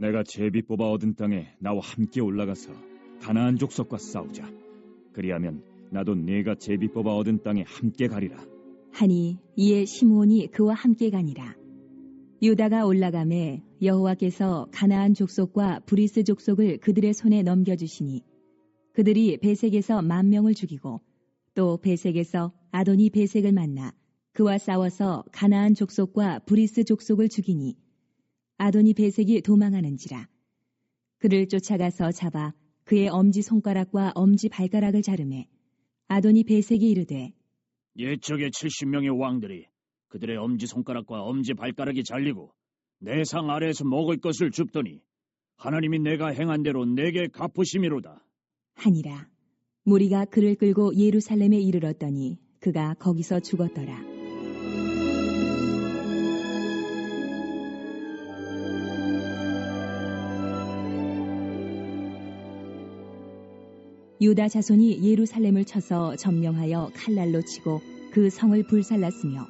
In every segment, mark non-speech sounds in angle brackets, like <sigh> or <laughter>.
내가 제비 뽑아 얻은 땅에 나와 함께 올라가서 가나안 족속과 싸우자. 그리하면 나도 내가 제비 뽑아 얻은 땅에 함께 가리라. 하니 이에 시므온이 그와 함께 가니라 유다가 올라가매 여호와께서 가나안 족속과 브리스 족속을 그들의 손에 넘겨주시니 그들이 베색에서 만 명을 죽이고 또 베색에서 아도니 베색을 만나 그와 싸워서 가나안 족속과 브리스 족속을 죽이니 아도니 베색이 도망하는지라 그를 쫓아가서 잡아 그의 엄지 손가락과 엄지 발가락을 자르매 아도니 베색이 이르되 옛적의 70명의 왕들이 그들의 엄지 손가락과 엄지 발가락이 잘리고 내 상 아래에서 먹을 것을 줍더니 하나님이 내가 행한 대로 내게 갚으심이로다. 하니라. 무리가 그를 끌고 예루살렘에 이르렀더니 그가 거기서 죽었더라. 유다 자손이 예루살렘을 쳐서 점령하여 칼날로 치고 그 성을 불살랐으며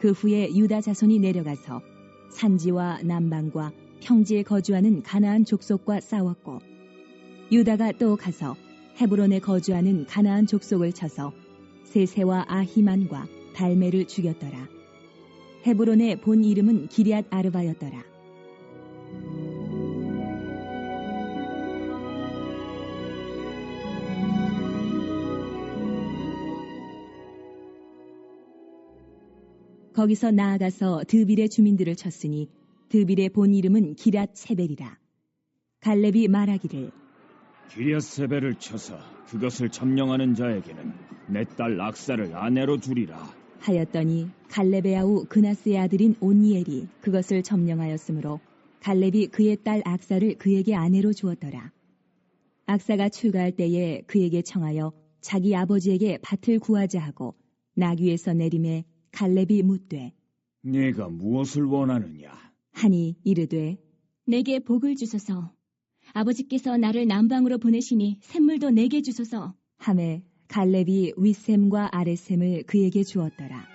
그 후에 유다 자손이 내려가서 산지와 남방과 평지에 거주하는 가나안 족속과 싸웠고 유다가 또 가서 헤브론에 거주하는 가나안 족속을 쳐서 세세와 아히만과 달메를 죽였더라. 헤브론의 본 이름은 기리앗 아르바였더라. 거기서 나아가서 드빌의 주민들을 쳤으니 드빌의 본 이름은 기랏 세벨이라. 갈렙이 말하기를 기리아세벨을 쳐서 그것을 점령하는 자에게는 내 딸 악사를 아내로 주리라. 하였더니 갈렙의 아우 그나스의 아들인 온니엘이 그것을 점령하였으므로 갈렙이 그의 딸 악사를 그에게 아내로 주었더라. 악사가 출가할 때에 그에게 청하여 자기 아버지에게 밭을 구하자 하고 나귀에서 내림에 갈렙이 묻되 네가 무엇을 원하느냐? 하니 이르되 내게 복을 주소서. 아버지께서 나를 남방으로 보내시니 샘물도 내게 주소서. 함에 갈렙이 윗샘과 아랫샘을 그에게 주었더라.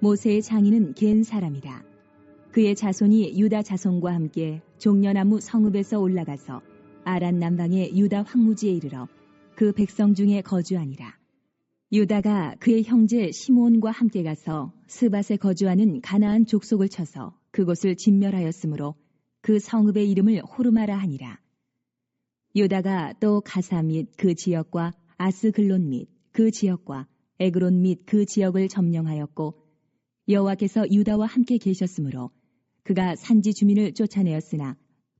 모세의 장인은 겐 사람이라. 그의 자손이 유다 자손과 함께 종려나무 성읍에서 올라가서 아란 남방의 유다 황무지에 이르러 그 백성 중에 거주하니라. 유다가 그의 형제 시몬과 함께 가서 스밧에 거주하는 가나안 족속을 쳐서 그곳을 진멸하였으므로 그 성읍의 이름을 호르마라 하니라. 유다가 또 가사 및 그 지역과 아스글론 및 그 지역과 에그론 및 그 지역을 점령하였고 여호와께서 유다와 함께 계셨으므로 그가 산지 주민을 쫓아내었으나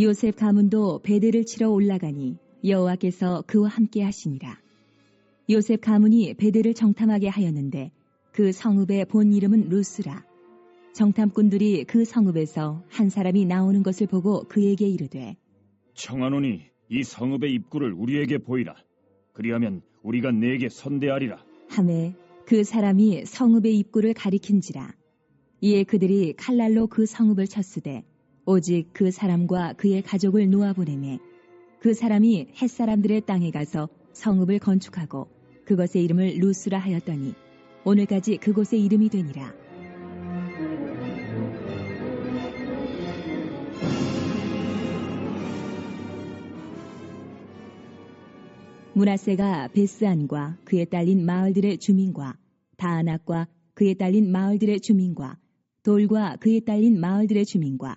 요셉 가문도 베드를 치러 올라가니 여호와께서 그와 함께 하시니라. 요셉 가문이 베드를 정탐하게 하였는데 그 성읍의 본 이름은 루스라. 정탐꾼들이 그 성읍에서 한 사람이 나오는 것을 보고 그에게 이르되 청하노니 이 성읍의 입구를 우리에게 보이라. 그리하면 우리가 네게 선대하리라. 함에 그 사람이 성읍의 입구를 가리킨지라. 이에 그들이 칼날로 그 성읍을 쳤으되 오직 그 사람과 그의 가족을 놓아보내매 그 사람이 햇사람들의 땅에 가서 성읍을 건축하고 그것의 이름을 루스라 하였더니 오늘까지 그곳의 이름이 되니라. 문하세가 베스안과 그에 딸린 마을들의 주민과 다아낙과 그에 딸린 마을들의 주민과 돌과 그에 딸린 마을들의 주민과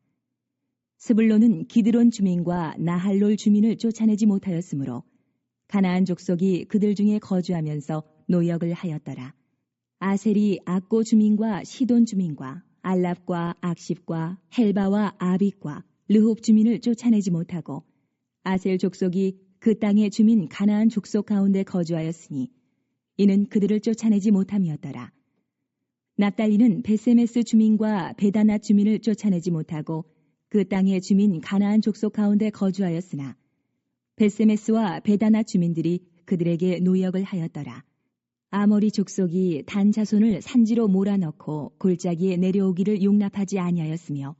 스불론은 기드론 주민과 나할롤 주민을 쫓아내지 못하였으므로 가나안 족속이 그들 중에 거주하면서 노역을 하였더라. 아셀이 악고 주민과 시돈 주민과 알랍과 악십과 헬바와 아빅과 르홉 주민을 쫓아내지 못하고 아셀 족속이 그 땅의 주민 가나안 족속 가운데 거주하였으니 이는 그들을 쫓아내지 못함이었더라. 납달리는 베세메스 주민과 베다나 주민을 쫓아내지 못하고 그 땅의 주민 가나안 족속 가운데 거주하였으나 베세메스와 베다나 주민들이 그들에게 노역을 하였더라. 아모리 족속이 단 자손을 산지로 몰아넣고 골짜기에 내려오기를 용납하지 아니하였으며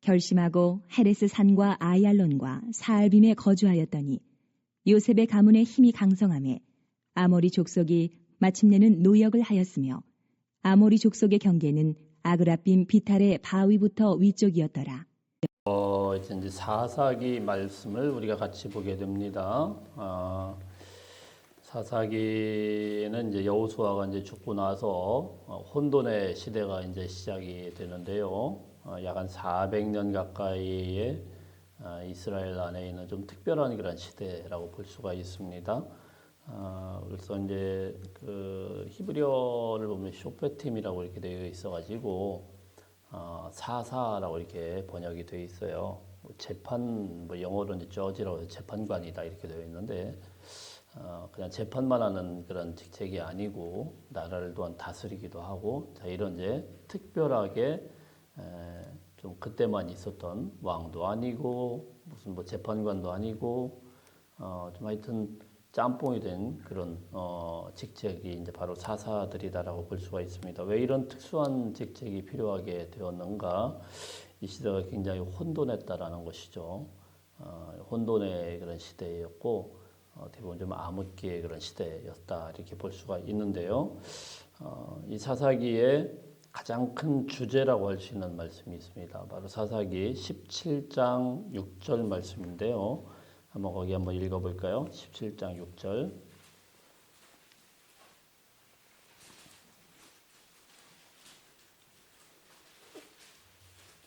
결심하고 헤레스 산과 아얄론과 사알빔에 거주하였더니 요셉의 가문의 힘이 강성함에 아모리 족속이 마침내는 노역을 하였으며 아모리 족속의 경계는 아그라빔 비탈의 바위부터 위쪽이었더라. 어, 이제 이제 사사기 말씀을 우리가 같이 보게 됩니다. 아, 사사기는 이제 여호수아가 이제 죽고 나서 어, 혼돈의 시대가 이제 시작이 되는데요. 어, 약한 400년 가까이의 아, 이스라엘 안에 있는 좀 특별한 그런 시대라고 볼 수가 있습니다. 아, 그래서 이제 그 히브리어를 보면 쇼페팀이라고 이렇게 되어 있어가지고 어, 사사라고 이렇게 번역이 되어 있어요. 뭐 재판, 뭐 영어로 이제 저지라고 재판관이다 이렇게 되어 있는데 어, 그냥 재판만 하는 그런 직책이 아니고 나라를 또한 다스리기도 하고 자 이런 이제 특별하게 에, 좀 그때만 있었던 왕도 아니고 무슨 뭐 재판관도 아니고 어, 좀 하여튼 짬뽕이 된 그런 어, 직책이 이제 바로 사사들이다라고 볼 수가 있습니다. 왜 이런 특수한 직책이 필요하게 되었는가? 이 시대가 굉장히 혼돈했다라는 것이죠. 어, 혼돈의 그런 시대였고 어, 보면 좀 암흑기의 그런 시대였다 이렇게 볼 수가 있는데요. 어, 이 사사기의 가장 큰 주제라고 할 수 있는 말씀이 있습니다. 바로 사사기 17장 6절 말씀인데요. 한번 거기 한번 읽어볼까요? 17장 6절.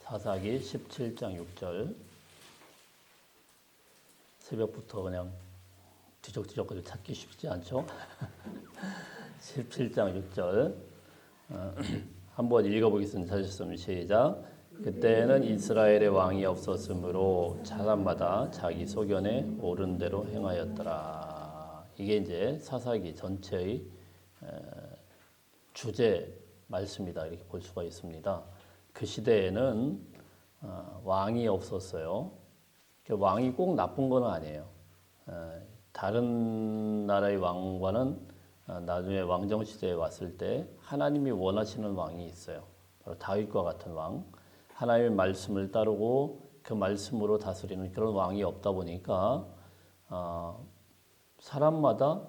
사사기 17장 6절. 새벽부터 그냥 뒤적뒤적 찾기 쉽지 않죠? <laughs> 17장 6절. 어, <clears throat> 한번 읽어보겠습니다. 찾으셨으면 시작. 그때는 이스라엘의 왕이 없었으므로 사람마다 자기 소견에 옳은 대로 행하였더라. 이게 이제 사사기 전체의 에, 주제 말씀이다 이렇게 볼 수가 있습니다. 그 시대에는 어, 왕이 없었어요. 그 왕이 꼭 나쁜 건 아니에요. 에, 다른 나라의 왕과는 어, 나중에 왕정 시대에 왔을 때 하나님이 원하시는 왕이 있어요. 바로 다윗과 같은 왕. 하나님의 말씀을 따르고 그 말씀으로 다스리는 그런 왕이 없다 보니까 어, 사람마다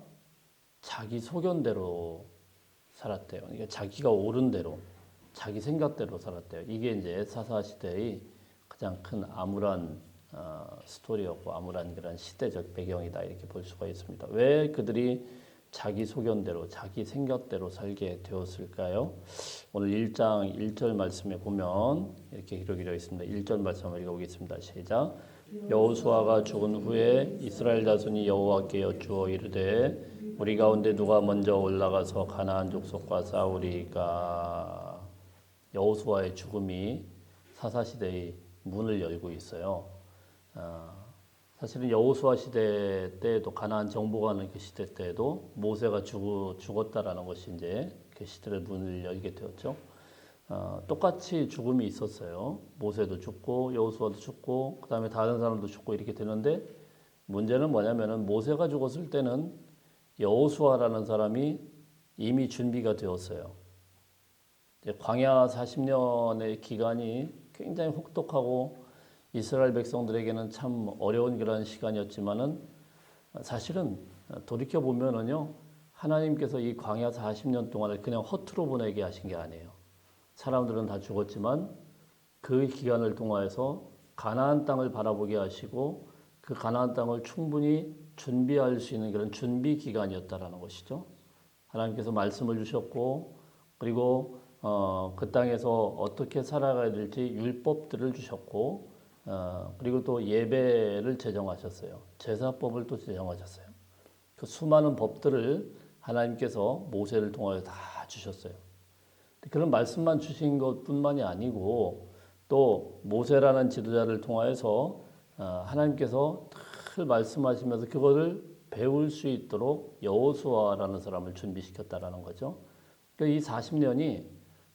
자기 소견대로 살았대요. 그러니까 자기가 옳은 대로, 자기 생각대로 살았대요. 이게 이제 사사 시대의 가장 큰 암울한 어, 스토리였고 암울한 그런 시대적 배경이다 이렇게 볼 수가 있습니다. 왜 그들이 자기 소견대로 자기 생각대로 살게 되었을까요? 오늘 1장 1절 말씀에 보면 이렇게 기록이 되어 있습니다. 1절 말씀을 읽어보겠습니다. 시작. 여호수아가 죽은 후에 이스라엘 자손이 여호와께 여쭈어 이르되 우리 가운데 누가 먼저 올라가서 가나안 족속과 싸우리까 여호수아의 죽음이 사사 시대의 문을 열고 있어요. 어, 사실은 여호수아 시대 때에도 가나안 정복하는 그 시대 때에도 모세가 죽, 죽었다라는 것이 이제 그 시대를 문을 열게 되었죠. 어, 똑같이 죽음이 있었어요. 모세도 죽고 여호수아도 죽고 그 다음에 다른 사람도 죽고 이렇게 되는데 문제는 뭐냐면은 모세가 죽었을 때는 여호수아라는 사람이 이미 준비가 되었어요. 광야 40년의 기간이 굉장히 혹독하고 이스라엘 백성들에게는 참 어려운 그런 시간이었지만은 사실은 돌이켜 보면은요 하나님께서 이 광야 40년 동안을 그냥 허투루 보내게 하신 게 아니에요. 사람들은 다 죽었지만 그 기간을 통하여서 가나안 땅을 바라보게 하시고 그 가나안 땅을 충분히 준비할 수 있는 그런 준비 기간이었다라는 것이죠. 하나님께서 말씀을 주셨고 그리고 어, 그 땅에서 어떻게 살아가야 될지 율법들을 주셨고 어, 그리고 또 예배를 제정하셨어요. 제사법을 또 제정하셨어요. 그 수많은 법들을 하나님께서 모세를 통하여 다 주셨어요. 그런 말씀만 주신 것 뿐만이 아니고 또 모세라는 지도자를 통하여서 어, 하나님께서 늘 말씀하시면서 그거를 배울 수 있도록 여호수아라는 사람을 준비시켰다라는 거죠. 그러니까 이 40년이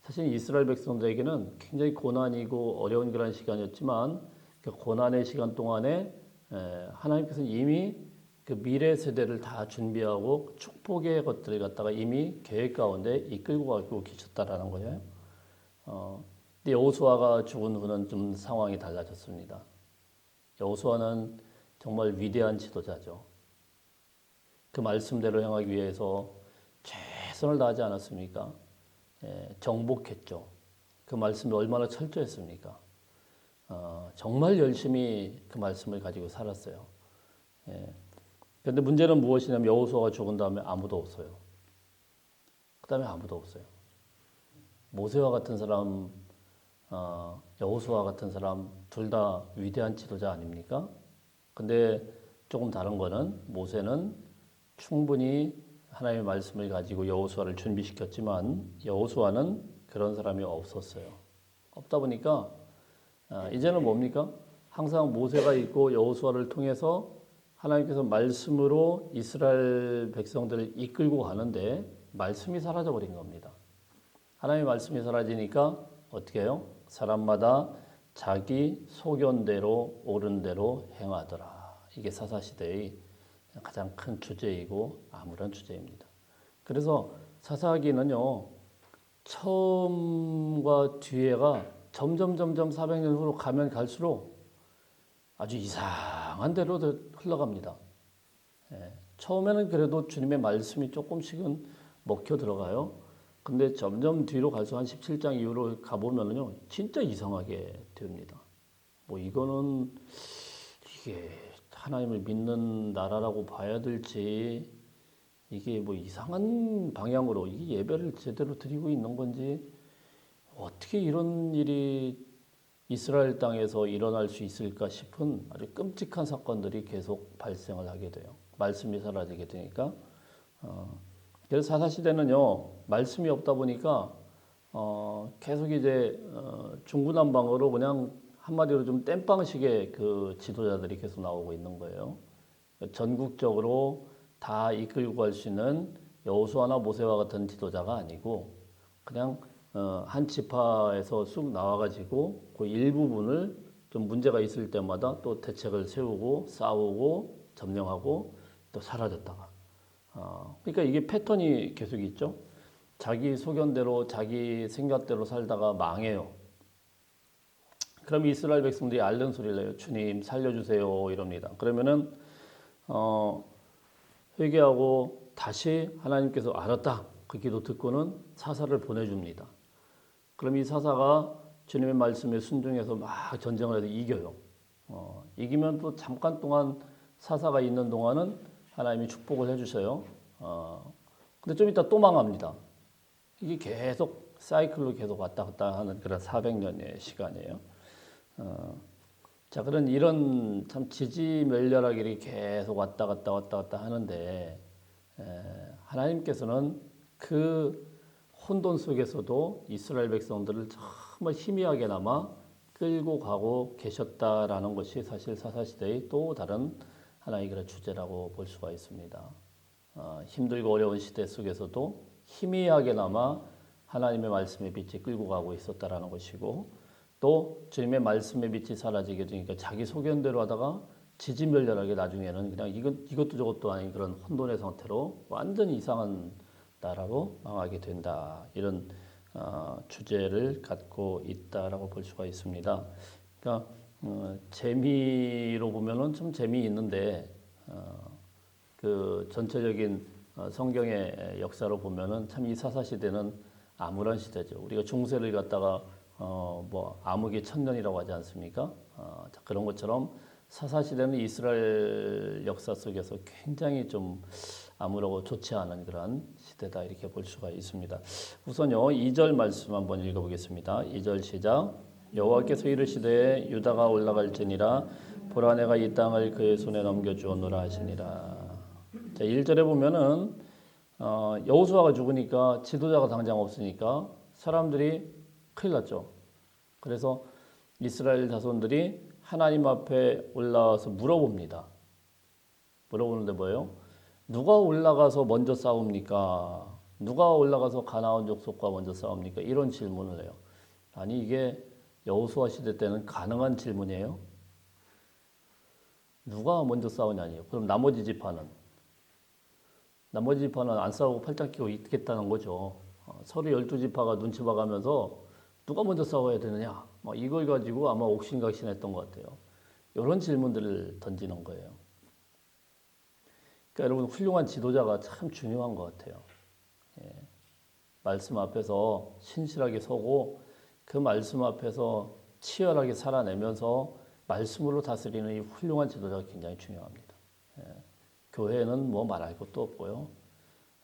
사실 이스라엘 백성들에게는 굉장히 고난이고 어려운 그런 시간이었지만 그 고난의 시간 동안에 에, 하나님께서 이미 그 미래 세대를 다 준비하고 축복의 것들을 갖다가 이미 계획 가운데 이끌고 가고 계셨다라는 거예요. 어, 근데 여호수아가 죽은 후는 좀 상황이 달라졌습니다. 여호수아는 정말 위대한 지도자죠. 그 말씀대로 행하기 위해서 최선을 다하지 않았습니까? 예, 정복했죠. 그 말씀이 얼마나 철저했습니까? 어, 정말 열심히 그 말씀을 가지고 살았어요. 예. 그런데 문제는 무엇이냐면 여호수아가 죽은 다음에 아무도 없어요. 그 다음에 아무도 없어요. 모세와 같은 사람, 어, 여호수아 같은 사람 둘 다 위대한 지도자 아닙니까? 근데 조금 다른 거는 모세는 충분히 하나님의 말씀을 가지고 여호수아를 준비시켰지만 여호수아는 그런 사람이 없었어요. 없다 보니까 아, 이제는 뭡니까? 항상 모세가 있고 여호수아를 통해서 하나님께서 말씀으로 이스라엘 백성들을 이끌고 가는데 말씀이 사라져 버린 겁니다. 하나님의 말씀이 사라지니까 어떻게 해요? 사람마다 자기 소견대로 옳은 대로 행하더라. 이게 사사 시대의 가장 큰 주제이고 아무런 주제입니다. 그래서 사사기는요 처음과 뒤에가 점점 점점 400년 후로 가면 갈수록 아주 이상한 대로 흘러갑니다. 예, 처음에는 그래도 주님의 말씀이 조금씩은 먹혀 들어가요. 근데 점점 뒤로 갈수록 한 17장 이후로 가보면은요, 진짜 이상하게 됩니다. 뭐 이거는 이게 하나님을 믿는 나라라고 봐야 될지 이게 뭐 이상한 방향으로 이 예배를 제대로 드리고 있는 건지 어떻게 이런 일이 이스라엘 땅에서 일어날 수 있을까 싶은 아주 끔찍한 사건들이 계속 발생을 하게 돼요. 말씀이 사라지게 되니까. 어, 그래서 사사시대는요, 말씀이 없다 보니까, 어, 계속 이제, 어, 중구난방으로 그냥 한마디로 좀 땜빵식의 그 지도자들이 계속 나오고 있는 거예요. 전국적으로 다 이끌고 갈 수 있는 여호수아나 모세와 같은 지도자가 아니고, 그냥 어, 한 지파에서 쑥 나와가지고 그 일부분을 좀 문제가 있을 때마다 또 대책을 세우고 싸우고 점령하고 또 사라졌다가 어, 그러니까 이게 패턴이 계속 있죠. 자기 소견대로 자기 생각대로 살다가 망해요. 그럼 이스라엘 백성들이 앓는 소리를 내요. 주님 살려주세요 이럽니다. 그러면은 어, 회개하고 다시 하나님께서 알았다 그 기도 듣고는 사사를 보내줍니다. 그럼 이 사사가 주님의 말씀에 순종해서 막 전쟁을 해서 이겨요. 어, 이기면 또 잠깐 동안 사사가 있는 동안은 하나님이 축복을 해주셔요. 어, 근데 좀 이따 또 망합니다. 이게 계속 사이클로 계속 왔다 갔다 하는 그런 400년의 시간이에요. 어, 자, 그런 이런 참 지지멸렬하게 계속 왔다 갔다 왔다 갔다 하는데 에, 하나님께서는 그 혼돈 속에서도 이스라엘 백성들을 정말 희미하게나마 끌고 가고 계셨다라는 것이 사실 사사시대의 또 다른 하나의 그런 주제라고 볼 수가 있습니다. 어, 힘들고 어려운 시대 속에서도 희미하게나마 하나님의 말씀의 빛이 끌고 가고 있었다라는 것이고 또 주님의 말씀의 빛이 사라지게 되니까 자기 소견대로 하다가 지지멸렬하게 나중에는 그냥 이것, 이것도 저것도 아닌 그런 혼돈의 상태로 완전히 이상한 나라로 망하게 된다. 이런 어, 주제를 갖고 있다라고 볼 수가 있습니다. 그러니까 어, 재미로 보면은 좀 재미있는데 어, 그 전체적인 어, 성경의 역사로 보면은 참 이 사사 시대는 암울한 시대죠. 우리가 중세를 갖다가 어, 뭐 암흑의 천년이라고 하지 않습니까? 어, 자, 그런 것처럼 사사 시대는 이스라엘 역사 속에서 굉장히 좀 암울하고 좋지 않은 그런 시대다 이렇게 볼 수가 있습니다. 우선요 2절 말씀 한번 읽어보겠습니다. 2절 시작. 여호와께서 이르시되 유다가 올라갈지니라 보라 내가 이 땅을 그의 손에 넘겨주었노라 하시니라. 자 1절에 보면은 어, 여호수아가 죽으니까 지도자가 당장 없으니까 사람들이 큰일 났죠. 그래서 이스라엘 자손들이 하나님 앞에 올라와서 물어봅니다. 물어보는데 뭐예요? 누가 올라가서 먼저 싸웁니까? 누가 올라가서 가나안 족속과 먼저 싸웁니까? 이런 질문을 해요. 아니 이게 여호수아 시대 때는 가능한 질문이에요. 누가 먼저 싸우냐니요. 그럼 나머지 지파는 나머지 지파는 안 싸우고 팔짱 끼고 있겠다는 거죠. 어, 서로 열두 지파가 눈치 봐가면서 누가 먼저 싸워야 되느냐. 막 이걸 가지고 아마 옥신각신했던 것 같아요. 이런 질문들을 던지는 거예요. 그러니까 여러분 훌륭한 지도자가 참 중요한 것 같아요. 예. 말씀 앞에서 신실하게 서고 그 말씀 앞에서 치열하게 살아내면서 말씀으로 다스리는 이 훌륭한 지도자가 굉장히 중요합니다. 예. 교회는 뭐 말할 것도 없고요.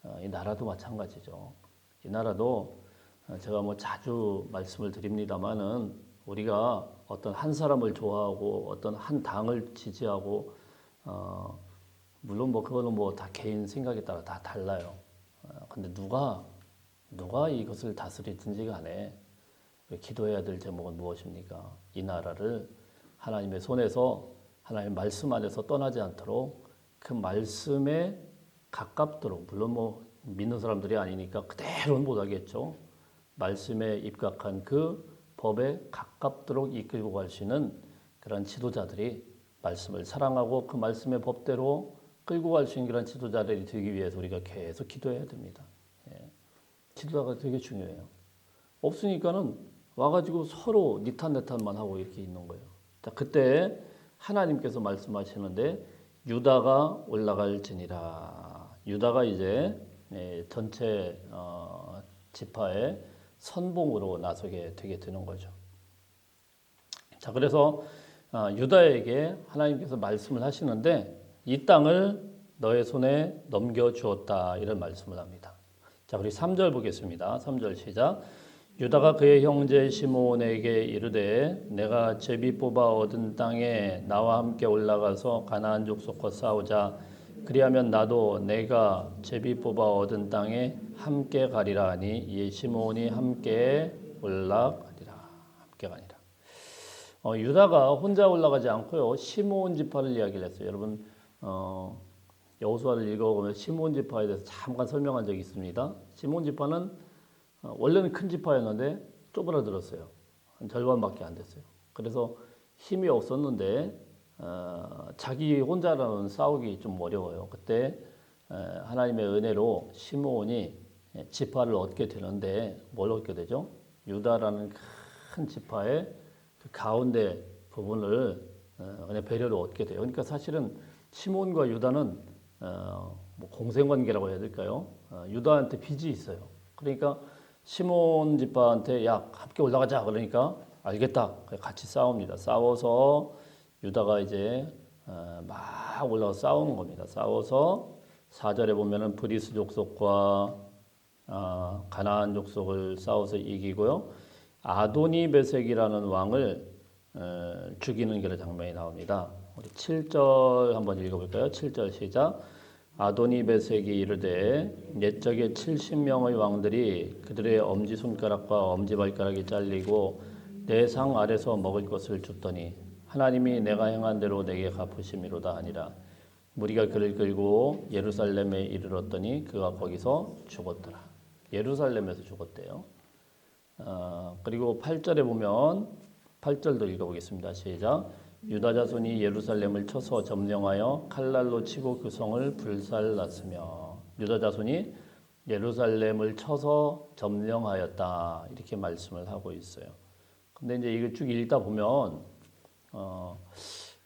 어, 이 나라도 마찬가지죠. 이 나라도 어, 제가 뭐 자주 말씀을 드립니다만은 우리가 어떤 한 사람을 좋아하고 어떤 한 당을 지지하고 어, 물론 뭐 그거는 뭐 다 개인 생각에 따라 다 달라요. 어, 근데 누가 누가 이것을 다스리든지 간에 기도해야 될 제목은 무엇입니까? 이 나라를 하나님의 손에서 하나님의 말씀 안에서 떠나지 않도록 그 말씀에 가깝도록 물론 뭐 믿는 사람들이 아니니까 그대로는 못하겠죠. 말씀에 입각한 그 법에 가깝도록 이끌고 갈 수 있는 그런 지도자들이 말씀을 사랑하고 그 말씀의 법대로 끌고 갈 수 있는 그런 지도자들이 되기 위해서 우리가 계속 기도해야 됩니다. 예. 지도자가 되게 중요해요. 없으니까는 와가지고 서로 니탄 내탄만 하고 이렇게 있는 거예요. 자, 그때 하나님께서 말씀하시는데 유다가 올라갈지니라. 유다가 이제 예, 전체 어, 지파의 선봉으로 나서게 되게 되는 거죠. 자, 그래서 어, 유다에게 하나님께서 말씀을 하시는데 이 땅을 너의 손에 넘겨 주었다 이런 말씀을 합니다. 자, 우리 3절 보겠습니다. 3절 시작. 유다가 그의 형제 시몬에게 이르되 내가 제비 뽑아 얻은 땅에 나와 함께 올라가서 가나안 족속과 싸우자 그리하면 나도 내가 제비 뽑아 얻은 땅에 함께 가리라 하니 이에 시몬이 함께 올라가리라 함께 가니라. 어, 유다가 혼자 올라가지 않고요 시몬 지파를 이야기를 했어요. 여러분 어, 여호수아를 읽어보면 시몬 지파에 대해서 잠깐 설명한 적이 있습니다. 시몬 지파는 어, 원래는 큰 지파였는데 쪼그라들었어요. 한 절반밖에 안 됐어요. 그래서 힘이 없었는데 어, 자기 혼자라는 싸우기 좀 어려워요. 그때 에, 하나님의 은혜로 시므온이 예, 지파를 얻게 되는데 뭘 얻게 되죠? 유다라는 큰 지파의 그 가운데 부분을 어, 그냥 배려를 얻게 돼요. 그러니까 사실은 시몬과 유다는 어, 뭐 공생관계라고 해야 될까요? 어, 유다한테 빚이 있어요. 그러니까 시몬 지파한테 야 함께 올라가자 그러니까 알겠다 같이 싸웁니다. 싸워서 유다가 이제 어, 막 올라가 싸우는 겁니다. 싸워서 4절에 보면은 브리스 족속과 어, 가나안 족속을 싸워서 이기고요. 아도니 베색이라는 왕을 어, 죽이는 그런 장면이 나옵니다. 우리 7절 한번 읽어볼까요? 7절 시작. 아도니 베색이 이르되 옛적에 70명의 왕들이 그들의 엄지 손가락과 엄지 발가락이 잘리고 내 상 아래서 먹을 것을 줬더니 하나님이 내가 행한 대로 내게 갚으심이로다 하니라. 무리가 그를 끌고 예루살렘에 이르렀더니 그가 거기서 죽었더라. 예루살렘에서 죽었대요. 어, 그리고 8절에 보면 8절도 읽어보겠습니다. 시작 유다 자손이 예루살렘을 쳐서 점령하여 칼날로 치고 그 성을 불살랐으며 유다 자손이 예루살렘을 쳐서 점령하였다 이렇게 말씀을 하고 있어요. 근데 이제 이거 쭉 읽다 보면 어,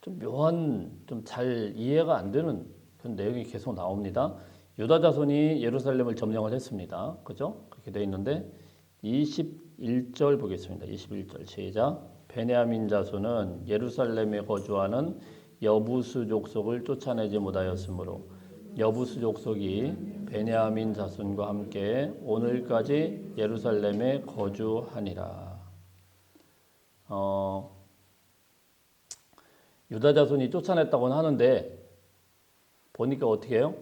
좀 묘한 좀 잘 이해가 안 되는 그런 내용이 계속 나옵니다. 유다 자손이 예루살렘을 점령을 했습니다. 그죠? 그렇게 돼 있는데 21절 보겠습니다. 21절 시작. 베냐민 자손은 예루살렘에 거주하는 여부수 족속을 쫓아내지 못하였으므로 여부수 족속이 베냐민 자손과 함께 오늘까지 예루살렘에 거주하니라. 어, 유다 자손이 쫓아냈다고는 하는데 보니까 어떻게 해요?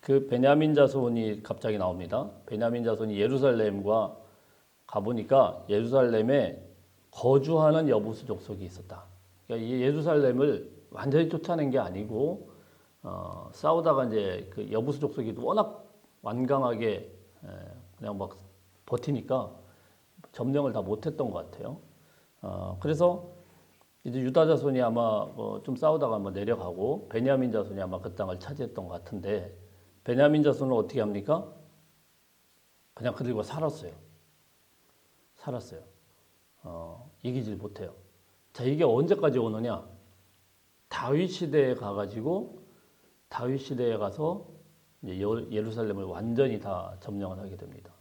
그 베냐민 자손이 갑자기 나옵니다. 베냐민 자손이 예루살렘과 가보니까 예루살렘에 거주하는 여부수 족속이 있었다. 그러니까 이 예루살렘을 완전히 쫓아낸 게 아니고 어, 싸우다가 이제 그 여부수 족속이 워낙 완강하게 에, 그냥 막 버티니까 점령을 다 못했던 것 같아요. 어, 그래서 이제 유다 자손이 아마 어, 좀 싸우다가 뭐 내려가고 베냐민 자손이 아마 그 땅을 차지했던 것 같은데 베냐민 자손은 어떻게 합니까? 그냥 그들과 살았어요. 살았어요. 어, 이기질 못해요. 자 이게 언제까지 오느냐? 다윗 시대에 가가지고 다윗 시대에 가서 예루살렘을 완전히 다 점령을 하게 됩니다.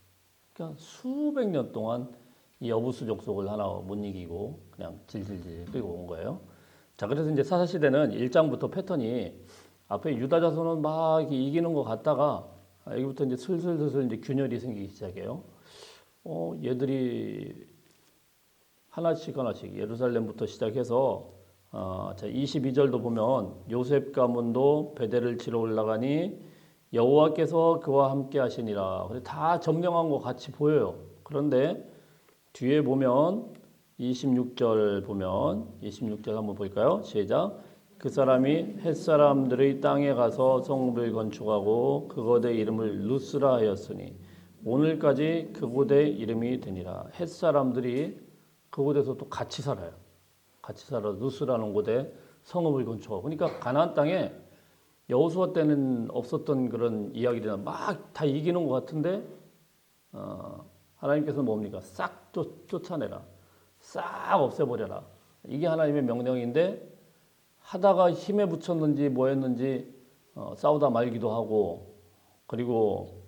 그러니까 수백 년 동안 이 여부수 족속을 하나 못 이기고 그냥 질질질 끌고 온 거예요. 자, 그래서 이제 사사 시대는 1장부터 패턴이 앞에 유다 자손은 막 이기는 것 같다가 아, 여기부터 이제 슬슬슬슬 이제 균열이 생기기 시작해요. 어, 얘들이 하나씩 하나씩 예루살렘부터 시작해서 어, 자 22절도 보면 요셉 가문도 베델을 치러 올라가니 여호와께서 그와 함께 하시니라. 다 점령한 것 같이 보여요. 그런데 뒤에 보면 26절 보면 26절 한번 볼까요? 시작. 그 사람이 햇 사람들의 땅에 가서 성읍을 건축하고 그곳의 이름을 루스라 하였으니 오늘까지 그곳의 이름이 되니라. 햇 사람들이 그곳에서 또 같이 살아요. 같이 살아 루스라는 곳에 성읍을 건축하고 그러니까 가나안 땅에 여호수아 때는 없었던 그런 이야기들은 막다 이기는 것 같은데 어, 하나님께서 뭡니까? 싹 쫓, 쫓아내라. 싹 없애버려라. 이게 하나님의 명령인데 하다가 힘에 붙였는지 뭐였는지 어, 싸우다 말기도 하고 그리고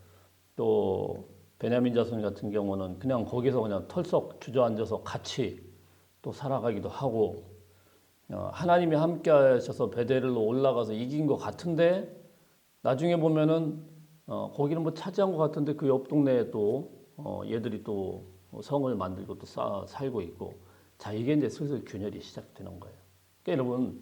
또 베냐민 자손 같은 경우는 그냥 거기서 그냥 털썩 주저앉아서 같이 또 살아가기도 하고 어, 하나님이 함께 하셔서 베델로 올라가서 이긴 것 같은데 나중에 보면은 어, 거기는 뭐 차지한 것 같은데 그 옆 동네에 또 어, 얘들이 또 성을 만들고 또 쌓아 살고 있고 자 이게 이제 슬슬 균열이 시작되는 거예요. 그러니까 여러분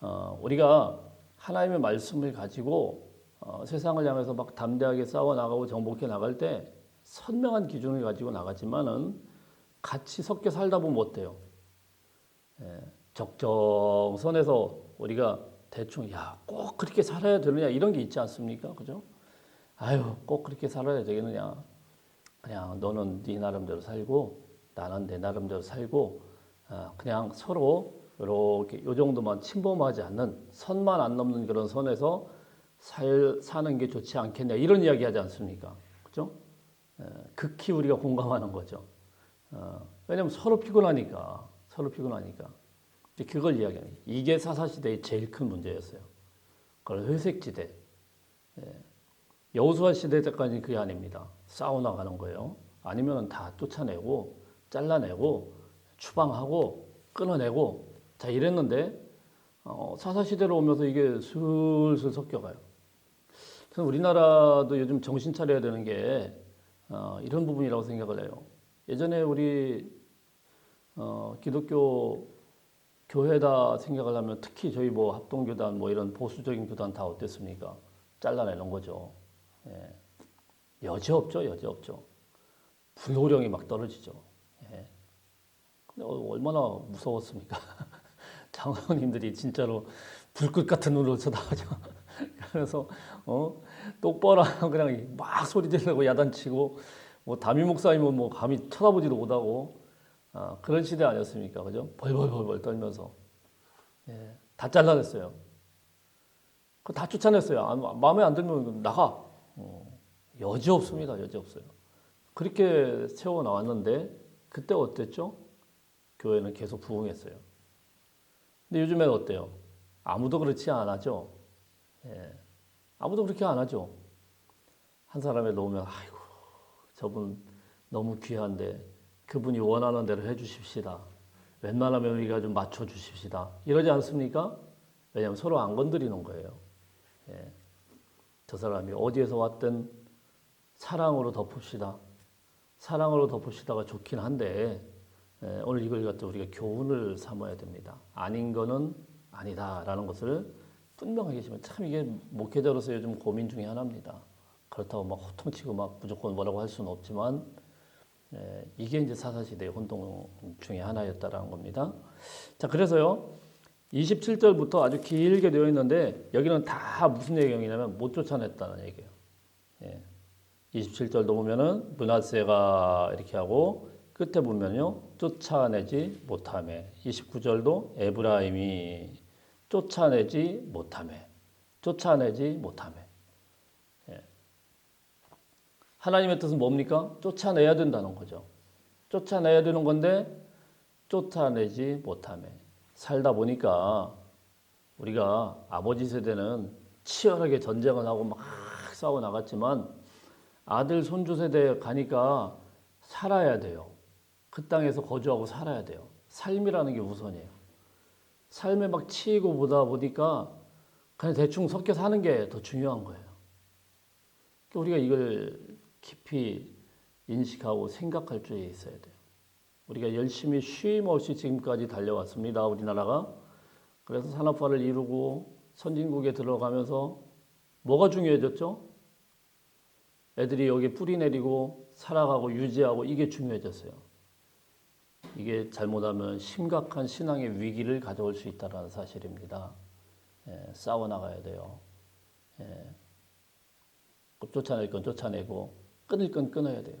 어, 우리가 하나님의 말씀을 가지고 어, 세상을 향해서 막 담대하게 싸워 나가고 정복해 나갈 때 선명한 기준을 가지고 나가지만은 같이 섞여 살다 보면 어때요? 예, 적정선에서 우리가 대충 야 꼭 그렇게 살아야 되느냐 이런 게 있지 않습니까? 그죠? 아유 꼭 그렇게 살아야 되겠느냐? 그냥 너는 네 나름대로 살고 나는 내 나름대로 살고 아, 그냥 서로 이렇게 요 정도만 침범하지 않는 선만 안 넘는 그런 선에서 살 사는 게 좋지 않겠냐 이런 이야기 하지 않습니까? 그죠? 에, 극히 우리가 공감하는 거죠. 어, 왜냐하면 서로 피곤하니까 서로 피곤하니까 그걸 이야기하는. 이게 사사 시대의 제일 큰 문제였어요. 그걸 회색지대 예. 여호수아 시대 때까지 그게 아닙니다. 싸워 나가는 거예요. 아니면 다 쫓아내고 잘라내고 추방하고 끊어내고 자 이랬는데 어, 사사 시대로 오면서 이게 슬슬 섞여가요. 우리나라도 요즘 정신 차려야 되는 게 어, 이런 부분이라고 생각을 해요. 예전에 우리 어, 기독교 교회다 생각을 하면 특히 저희 뭐 합동교단 뭐 이런 보수적인 교단 다 어땠습니까? 잘라내는 거죠. 예. 여지 없죠, 여지 없죠. 불호령이 막 떨어지죠. 예. 근데 어, 얼마나 무서웠습니까? <laughs> 장로님들이 진짜로 불꽃 같은 눈으로 쳐다보죠. <laughs> 그래서 어 똑바로 하고 <laughs> 그냥 막 소리 지르고 야단치고 뭐 담임 목사님은 뭐 감히 쳐다보지도 못하고 아, 그런 시대 아니었습니까? 그죠? 벌벌벌벌 떨면서 예, 다 잘라냈어요. 그다 쫓아냈어요. 안- 마음에 안 들면 나가. 어, 여지 없습니다. 여지 없어요. 그렇게 세워 나왔는데 그때 어땠죠? 교회는 계속 부흥했어요. 근데 요즘엔 어때요? 아무도 그렇지 않아죠. 예. 아무도 그렇게 안 하죠. 한 사람에 놓으면 아이고 저분 너무 귀한데 그분이 원하는 대로 해주십시다. 웬만하면 우리가 좀 맞춰 주십시다. 이러지 않습니까? 왜냐하면 서로 안 건드리는 거예요. 예. 저 사람이 어디에서 왔든 사랑으로 덮읍시다. 사랑으로 덮읍시다가 좋긴 한데 예, 오늘 이걸 갖다 우리가 교훈을 삼아야 됩니다. 아닌 거는 아니다라는 것을 분명하게 지면 참 이게 목회자로서 요즘 고민 중에 하나입니다. 그렇다고 막 호통치고 막 무조건 뭐라고 할 수는 없지만 예, 이게 이제 사사시대의 혼동 중에 하나였다라는 겁니다. 자, 그래서요. 27절부터 아주 길게 되어 있는데 여기는 다 무슨 내용이냐면 못 쫓아냈다는 얘기예요. 예. 27절도 보면은 문하세가 이렇게 하고 끝에 보면요. 쫓아내지 못함에 29절도 에브라임이 쫓아내지 못함에 쫓아내지 못함에 예. 하나님의 뜻은 뭡니까? 쫓아내야 된다는 거죠. 쫓아내야 되는 건데 쫓아내지 못함에 살다 보니까 우리가 아버지 세대는 치열하게 전쟁을 하고 막 싸워 나갔지만 아들 손주 세대에 가니까 살아야 돼요. 그 땅에서 거주하고 살아야 돼요. 삶이라는 게 우선이에요. 삶에 막 치이고 보다 보니까 그냥 대충 섞여 사는 게 더 중요한 거예요. 그러니까 우리가 이걸 깊이 인식하고 생각할 줄 있어야 돼요. 우리가 열심히 쉼 없이 지금까지 달려왔습니다. 우리나라가. 그래서 산업화를 이루고 선진국에 들어가면서 뭐가 중요해졌죠? 애들이 여기 뿌리 내리고 살아가고 유지하고 이게 중요해졌어요. 이게 잘못하면 심각한 신앙의 위기를 가져올 수 있다는 사실입니다. 예, 싸워 나가야 돼요. 예, 쫓아낼 건 쫓아내고 끊을 건 끊어야 돼요.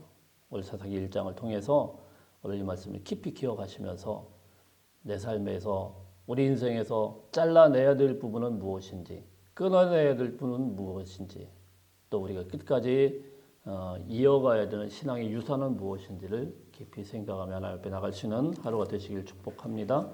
오늘 사사기 1장을 통해서 오늘 이 말씀을 깊이 기억하시면서 내 삶에서 우리 인생에서 잘라내야 될 부분은 무엇인지 끊어내야 될 부분은 무엇인지 또 우리가 끝까지 어, 이어가야 되는 신앙의 유산은 무엇인지를 깊이 생각하며 하나님 앞에 나갈 수 있는 하루가 되시길 축복합니다.